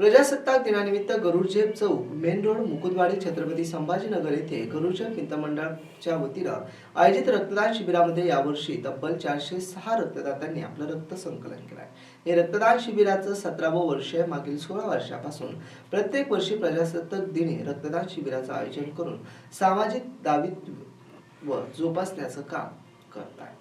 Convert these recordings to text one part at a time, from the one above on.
प्रजासत्ताक दिनानिमित्त गरुडझेप चौक मेन रोड मुकुंदवाडी छत्रपती संभाजीनगर येथे गरुडझेप पिंतमंडळाच्या वतीनं आयोजित रक्तदान शिबिरामध्ये यावर्षी तब्बल चारशे सहा रक्तदात्यांनी आपलं रक्त संकलन केलं आहे हे रक्तदान शिबिराचं सतरावं वर्ष आहे. मागील सोळा वर्षापासून प्रत्येक वर्षी प्रजासत्ताक दिनी रक्तदान शिबिराचं आयोजन करून सामाजिक दायित्व जोपासण्याचं काम करत आहे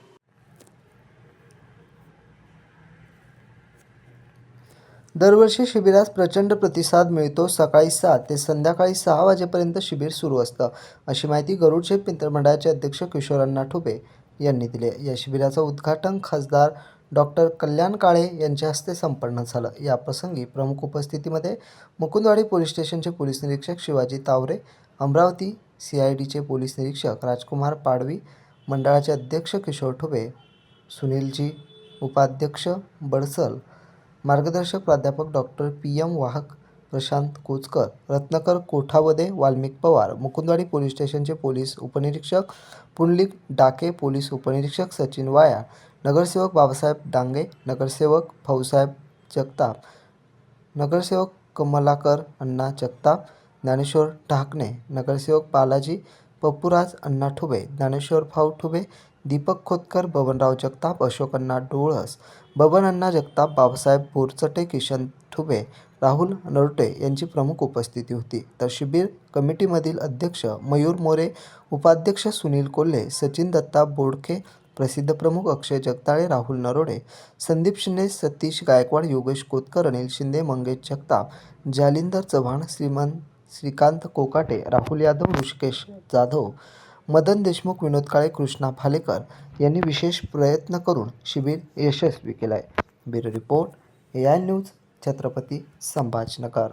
दरवर्षी शिबिरास प्रचंड प्रतिसाद मिळतो. सकाळी सात ते संध्याकाळी सहा वाजेपर्यंत शिबिर सुरू असतं. अशी माहिती गरुडशेठ मित्रमंडळाचे अध्यक्ष किशोरांना ठुबे यांनी दिले. या शिबिराचं उद्घाटन खासदार डॉक्टर कल्याण काळे यांच्या हस्ते संपन्न झालं. या प्रसंगी प्रमुख उपस्थितीमध्ये मुकुंदवाडी पोलीस स्टेशनचे पोलीस निरीक्षक शिवाजी तावरे अमरावती सी आय डीचे पोलीस निरीक्षक राजकुमार पाडवी मंडळाचे अध्यक्ष किशोर ठुबे सुनीलजी उपाध्यक्ष बडसल मार्गदर्शक प्राध्यापक डॉक्टर पी एम वाहक प्रशांत कोचकर रत्नाकर कोठावदे वाल्मिक पवार मुकुंदवाडी पोलीस स्टेशनचे पोलीस उपनिरीक्षक पुंडलिक डाके पोलीस उपनिरीक्षक सचिन वाया नगरसेवक बाबासाहेब डांगे नगरसेवक भाऊसाहेब जगताप नगरसेवक कमलाकर अण्णा जगताप ज्ञानेश्वर ढाकणे नगरसेवक बालाजी पप्पूराज अण्णा ठुबे ज्ञानेश्वर भाऊ ठुबे दीपक खोतकर बबनराव जगताप अशोक अण्णा डोळस बबन जगताप बाबासाहेब बोरचटे किशन ठुबे राहुल नरटे यांची प्रमुख उपस्थिती होती. तर शिबिर कमिटीमधील अध्यक्ष मयूर मोरे उपाध्यक्ष सुनील कोल्हे सचिन दत्ता बोडके प्रसिद्ध प्रमुख अक्षय जगताळे राहुल नरोडे संदीप शिंदे सतीश गायकवाड योगेश कोतकर अनिल शिंदे मंगेश जगताप जालिंदर चव्हाण श्रीमंत श्रीकांत कोकाटे राहुल यादव ऋषिकेश जाधव मदन देशमुख विनोद काळे कृष्णा भालेकर यांनी विशेष प्रयत्न करून शिबिर यशस्वी केलं आहे bureau report A I news Chhatrapati Sambhajnagar.